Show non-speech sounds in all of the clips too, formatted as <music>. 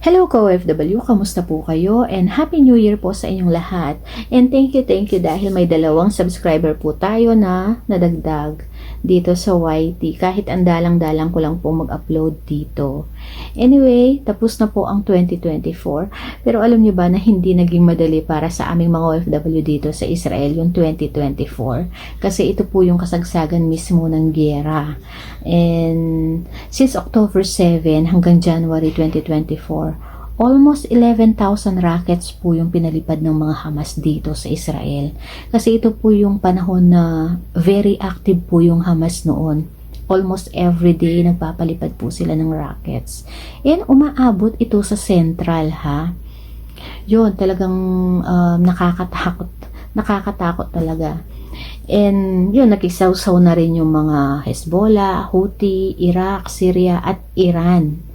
Hello ka-OFW, kamusta po kayo? And Happy New Year po sa inyong lahat. And thank you, thank you dahil may dalawang subscriber po tayo na nadagdag dito sa YT. Kahit andalang-dalang ko lang po mag-upload dito. Anyway, tapos na po ang 2024. Pero alam nyo ba na hindi naging madali para sa aming mga OFW dito sa Israel yung 2024? Kasi ito po yung kasagsagan mismo ng giyera. And since October 7 hanggang January 2024, almost 11,000 rockets po yung pinalipad ng mga Hamas dito sa Israel. Kasi ito po yung panahon na very active po yung Hamas noon. Almost every day nagpapalipad po sila ng rockets. And umaabot ito sa central ha. Yun, talagang um, nakakatakot. Nakakatakot talaga. And yun, nakisawsaw na rin yung mga Hezbollah, Houthi, Iraq, Syria at Iran.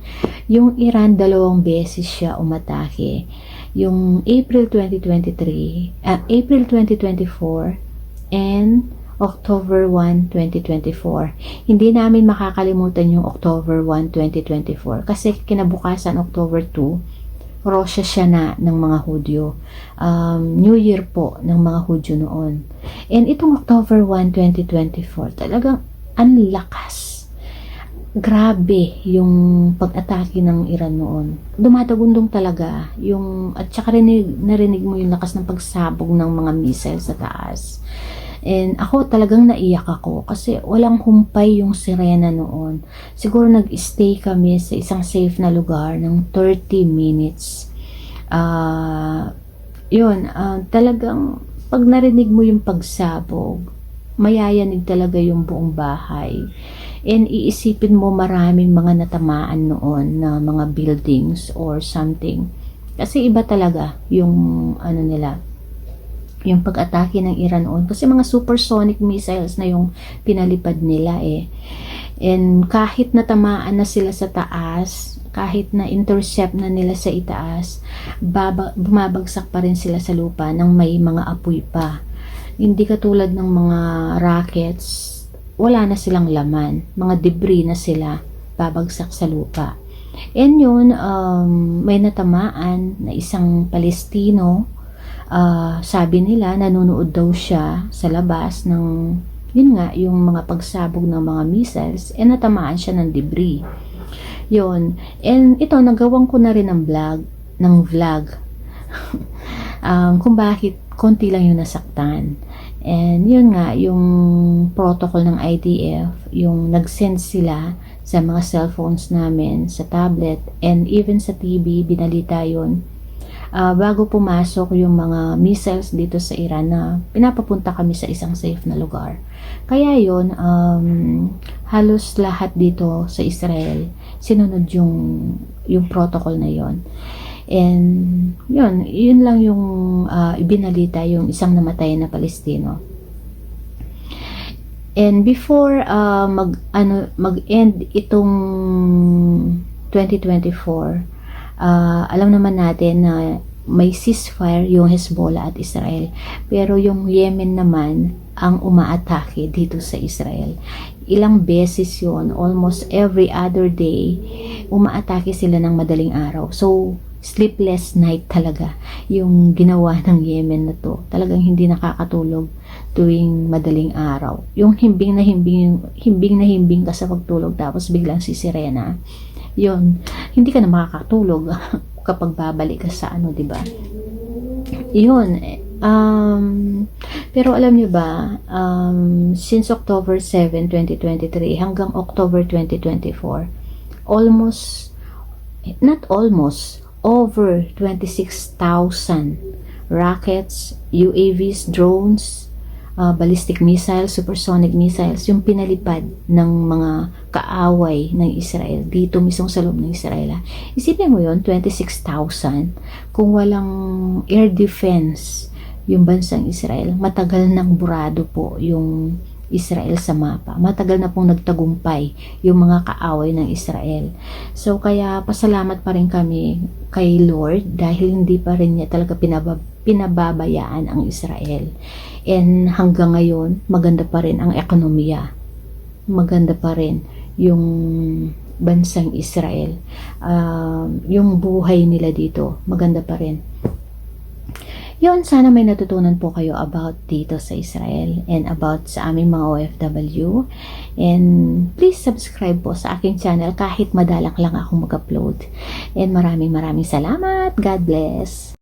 Yung Iran, dalawang beses siya umatake. Yung April 2023, uh, April 2024 and October 1, 2024. Hindi namin makakalimutan yung October 1, 2024 kasi kinabukasan October 2, Rosya siya na ng mga Hudyo. Um, New Year po ng mga Hudyo noon. And itong October 1, 2024, talagang ang lakas grabe yung pag-atake ng Iran noon. Dumatagundong talaga yung at saka rinig, narinig mo yung lakas ng pagsabog ng mga missiles sa taas. And ako talagang naiyak ako kasi walang humpay yung sirena noon. Siguro nag-stay kami sa isang safe na lugar ng 30 minutes. Uh, yun, uh, talagang pag narinig mo yung pagsabog, mayayanig talaga yung buong bahay. And iisipin mo maraming mga natamaan noon na mga buildings or something. Kasi iba talaga yung ano nila, yung pag-atake ng Iran noon. Kasi mga supersonic missiles na yung pinalipad nila eh. And kahit natamaan na sila sa taas, kahit na intercept na nila sa itaas, baba, bumabagsak pa rin sila sa lupa nang may mga apoy pa. Hindi katulad ng mga rockets wala na silang laman. Mga debris na sila babagsak sa lupa. And yun, um, may natamaan na isang Palestino. Uh, sabi nila, nanonood daw siya sa labas ng, yun nga, yung mga pagsabog ng mga missiles, and natamaan siya ng debris. Yun. And ito, nagawang ko na rin ng vlog, ng vlog. <laughs> um, kung bakit konti lang yung nasaktan. And yun nga, yung protocol ng IDF, yung nag-send sila sa mga cellphones namin, sa tablet, and even sa TV, binalita yun. Uh, bago pumasok yung mga missiles dito sa Iran na pinapapunta kami sa isang safe na lugar. Kaya yun, um, halos lahat dito sa Israel, sinunod yung, yung protocol na yon And yun, yun lang yung uh, ibinalita yung isang namatay na Palestino. And before uh, mag ano mag-end itong 2024, uh, alam naman natin na may ceasefire yung Hezbollah at Israel. Pero yung Yemen naman ang umaatake dito sa Israel. Ilang beses yon almost every other day, umaatake sila ng madaling araw. So, sleepless night talaga yung ginawa ng Yemen na to. Talagang hindi nakakatulog tuwing madaling araw. Yung himbing na himbing, himbing na himbing ka sa pagtulog tapos biglang si Sirena. Yun, hindi ka na makakatulog <laughs> kapag babalik ka sa ano, 'di ba? Yun, um, pero alam niyo ba, um, since October 7, 2023 hanggang October 2024, almost, not almost, over 26,000 rockets, UAVs, drones, uh, ballistic missiles, supersonic missiles, yung pinalipad ng mga kaaway ng Israel dito mismo sa loob ng Israel. Isipin mo yon 26,000 kung walang air defense yung bansang Israel, matagal nang burado po yung Israel sa mapa. Matagal na pong nagtagumpay yung mga kaaway ng Israel. So kaya pasalamat pa rin kami kay Lord dahil hindi pa rin niya talaga pinabab pinababayaan ang Israel. And hanggang ngayon, maganda pa rin ang ekonomiya. Maganda pa rin yung bansang Israel. Um, yung buhay nila dito, maganda pa rin. Yun, sana may natutunan po kayo about dito sa Israel and about sa aming mga OFW. And please subscribe po sa aking channel kahit madalak lang ako mag-upload. And maraming maraming salamat. God bless.